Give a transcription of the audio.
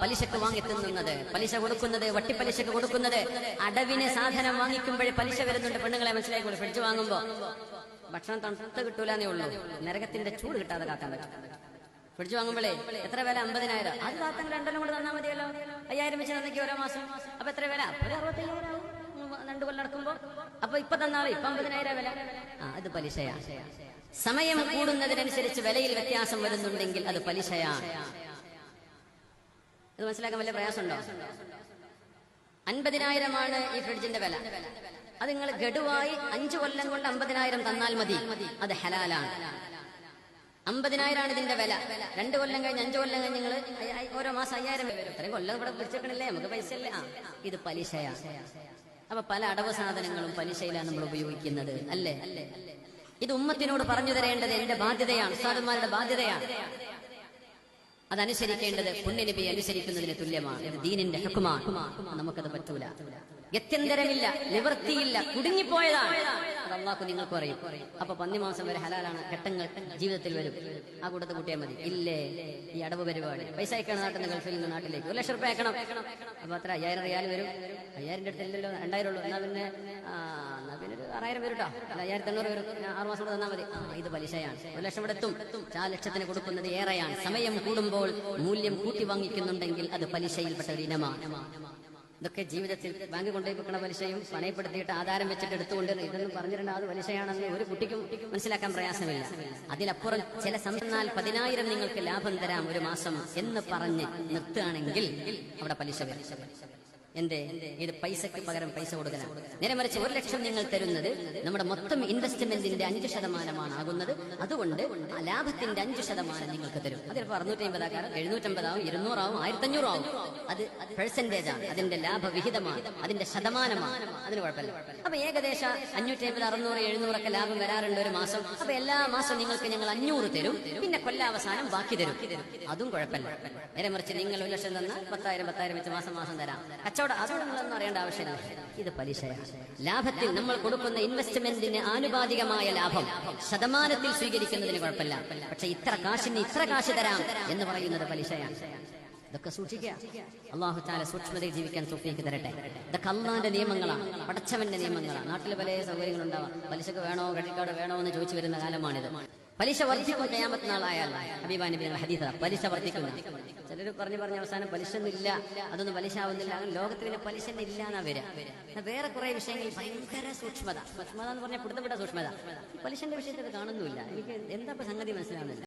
പലിശക്ക് വാങ്ങിത്തുന്നത് പലിശ കൊടുക്കുന്നത് വട്ടിപ്പലിശക്ക് കൊടുക്കുന്നത്. അടവിനെ സാധനം വാങ്ങിക്കുമ്പോഴേ പലിശ വരുന്നുണ്ട്. പെണ്ണുങ്ങളെ മനസ്സിലായിക്കോളൂ. ഫ്രിഡ്ജ് വാങ്ങുമ്പോ. ഭക്ഷണം തണുത്ത് കിട്ടൂലെന്നേ ഉള്ളൂ. നരകത്തിന്റെ ചൂട് കിട്ടാതെ കാക്കാൻ പറ്റും. ഫ്രിഡ്ജ് വാങ്ങുമ്പോഴേ എത്ര വില? അമ്പതിനായിരം. അത് താത്തങ്ങൾ രണ്ടെണ്ണം കൂടെ തന്നാൽ മതിയല്ലോ. അയ്യായിരം വെച്ച് തന്നേക്ക് ഓരോ മാസം. അപ്പൊ എത്ര വില? ഒരു അറുപത്തയ്യായിരം. രണ്ടു കൊല്ലം നടക്കുമ്പോ. അപ്പൊ ഇപ്പൊ തന്നാളെ. ഇപ്പൊ അമ്പതിനായിരം വില. ആ അത് പലിശയാ. സമയം കൂടുന്നതിനനുസരിച്ച് വിലയിൽ വ്യത്യാസം വരുന്നുണ്ടെങ്കിൽ അത് പലിശയാണ് ഇത് മനസ്സിലാക്കാൻ വലിയ പ്രയാസമുണ്ടോ? അൻപതിനായിരമാണ് ഈ ഫ്രിഡ്ജിന്റെ വില. അത് നിങ്ങൾ ഗഡുവായി അഞ്ചു കൊല്ലം കൊണ്ട് അമ്പതിനായിരം തന്നാൽ മതി. അത് ഹലാലാണ്. അമ്പതിനായിരമാണ് ഇതിന്റെ വില. രണ്ട് കൊല്ലം കഴിഞ്ഞ് അഞ്ചു കൊല്ലം കഴിഞ്ഞ് നിങ്ങൾ ഓരോ മാസം അയ്യായിരം വരും. ഇത്രയും കൊല്ലം ഇവിടെ പിടിച്ചേക്കണില്ലേ? നമുക്ക് പൈസ അല്ലേ ആ ഇത് പലിശയാണ് അപ്പൊ പല അടവ് സാധനങ്ങളും പലിശയിലാണ് നമ്മൾ ഉപയോഗിക്കുന്നത്. അല്ലേ? ഇത് ഉമ്മത്തിനോട് പറഞ്ഞു തരേണ്ടത് എന്റെ ബാധ്യതയാണ് സാധന്മാരുടെ ബാധ്യതയാണ്. അതനുസരിക്കേണ്ടത് പുണ്യനബി അനുസരിക്കുന്നതിന് തുല്യമാണ്. ദീനിന്റെ ഹക്കുമാണ്. നമുക്കത് പറ്റൂല. ഗത്യന്തരമില്ല നിവൃത്തിയില്ല കുടുങ്ങിപ്പോയതാണ്. അത് അള്ളാഹു നിങ്ങൾക്ക് പറയും അപ്പൊ പന്നി മാസം വരെ ഹലാലാണ് ഘട്ടങ്ങൾ ജീവിതത്തിൽ വരും. ആ കൂട്ടത്ത് കൂട്ടിയാൽ മതി. ഇല്ലേ? ഈ അടവ് പരിപാടി. പൈസ അയക്കണം നാട്ടിൽ നിന്ന് ഗൾഫിൽ നിന്ന് നാട്ടിലേക്ക്. ഒരു ലക്ഷം റുപ്യ അയക്കണം. അപ്പൊ അത്ര അയ്യായിരം റിയാൽ വരും. അയ്യായിരം അടുത്ത് ഇല്ലല്ലോ രണ്ടായിരം ഉള്ളൂ. എന്നാ പിന്നെ എന്നാ പിന്നെ ഒരു ആറായിരം വരും കേട്ടോ അയ്യായിരത്തി എണ്ണൂറ് വരും. ആറ് മാസം കൂടെ തന്നാൽ മതി. ഇത് പലിശയാണ്. ഒരു ലക്ഷം ഇവിടെ എത്തും. ആ ലക്ഷത്തിന് കൊടുക്കുന്നത് ഏറെയാണ്. സമയം കൂടുമ്പോൾ മൂല്യം കൂട്ടി വാങ്ങിക്കുന്നുണ്ടെങ്കിൽ അത് പലിശയിൽപ്പെട്ട ഒരു ഇനമാണ്. ഇതൊക്കെ ജീവിതത്തിൽ ബാങ്ക് കൊണ്ടുപോയി വെക്കണ പലിശയും പണയപ്പെടുത്തിയിട്ട് ആധാരം വെച്ചിട്ട് എടുത്തുകൊണ്ട് ഇതൊന്നും പറഞ്ഞിട്ടുണ്ട് അത് പലിശയാണെന്ന് ഒരു കുട്ടിക്കും മനസ്സിലാക്കാൻ പ്രയാസമില്ല. അതിലപ്പുറം ചില സംസ്ഥാനാൽ പതിനായിരം നിങ്ങൾക്ക് ലാഭം തരാം ഒരു മാസം എന്ന് പറഞ്ഞ് നിർത്തുകയാണെങ്കിൽ അവിടെ പലിശ വരും. എന്റെ ഇത് പൈസക്ക് പകരം പൈസ കൊടുക്കണം. നേരെ മറിച്ച് ഒരു ലക്ഷം നിങ്ങൾ തരുന്നത് നമ്മുടെ മൊത്തം ഇൻവെസ്റ്റ്മെന്റിന്റെ അഞ്ച് ശതമാനമാണ് ആകുന്നത്. അതുകൊണ്ട് ലാഭത്തിന്റെ അഞ്ച് ശതമാനം നിങ്ങൾക്ക് തരും. അതിലിപ്പോ അറുന്നൂറ്റി അമ്പതാക്കാരം എഴുന്നൂറ്റമ്പതാവും ഇരുന്നൂറാവും ആയിരത്തഞ്ഞൂറാവും. അത് പെർസെന്റേജ് ആണ്. അതിന്റെ ലാഭവിഹിതമാണ്. അതിന്റെ ശതമാനമാണ്. അതിന് കുഴപ്പമില്ല. അപ്പൊ ഏകദേശം അഞ്ഞൂറ്റി അമ്പത് അറുന്നൂറ് എഴുന്നൂറൊക്കെ ലാഭം വരാറുണ്ട് ഒരു മാസം. അപ്പൊ എല്ലാ മാസം നിങ്ങൾക്ക് ഞങ്ങൾ അഞ്ഞൂറ് തരും. പിന്നെ കൊല്ലാവസാനം ബാക്കി തരും. അതും കുഴപ്പമില്ല. നേരെ മറിച്ച് നിങ്ങൾ ഒരു ലക്ഷം തന്നാൽ പത്തായിരം പത്തായിരം വെച്ച് മാസം മാസം തരാം. കച്ചവടം അതോട് നിങ്ങളൊന്നും അറിയേണ്ട ആവശ്യമില്ല. ഇത് പലിശയാണ്. ലാഭത്തിൽ നമ്മൾ കൊടുക്കുന്ന ഇൻവെസ്റ്റ്മെന്റിന് ആനുപാതികമായ ലാഭം ശതമാനത്തിൽ സ്വീകരിക്കുന്നതിന് കുഴപ്പമില്ല. പക്ഷെ ഇത്ര കാശിന് ഇത്ര കാശ് തരാം എന്ന് പറയുന്നത് പലിശയാണ്. ഇതൊക്കെ സൂക്ഷിക്കുക. അള്ളാഹു താല സൂക്ഷ്മതയിൽ ജീവിക്കാൻ സൂക്ഷിക്ക് തരട്ടെ. ഇതൊക്കെ അള്ളാന്റെ നിയമങ്ങളാണ്. പടച്ചവന്റെ നിയമങ്ങളാണ്. നാട്ടിൽ പല സൗകര്യങ്ങളുണ്ടാവാം. പലിശക്ക് വേണോ ക്രെഡിറ്റ് കാർഡ് വേണോ എന്ന് ചോദിച്ചു വരുന്ന കാലമാണിത്. പലിശ വർദ്ധിക്കും കയാമത്ത് നാളായാൽ ഹബീബാ നബി ഹദീസ പലിശ വർദ്ധിക്കുന്നു ചിലർ പറഞ്ഞു പറഞ്ഞ അവസാനം പലിശ ഒന്നും ഇല്ല അതൊന്നും പലിശ ആവുന്നില്ല അങ്ങനെ ലോകത്ത് പിന്നെ പലിശ ഇല്ല എന്നാ വരിക വേറെ കുറെ വിഷയങ്ങൾ ഭയങ്കര സൂക്ഷ്മത. സൂക്ഷ്മത എന്ന് പറഞ്ഞാൽ പിടുത്തപ്പെട്ട സൂക്ഷ്മത. പലിശന്റെ വിഷയത്തിൽ കാണുന്നില്ല എനിക്ക് എന്താ സംഗതി മനസ്സിലാവുന്നില്ല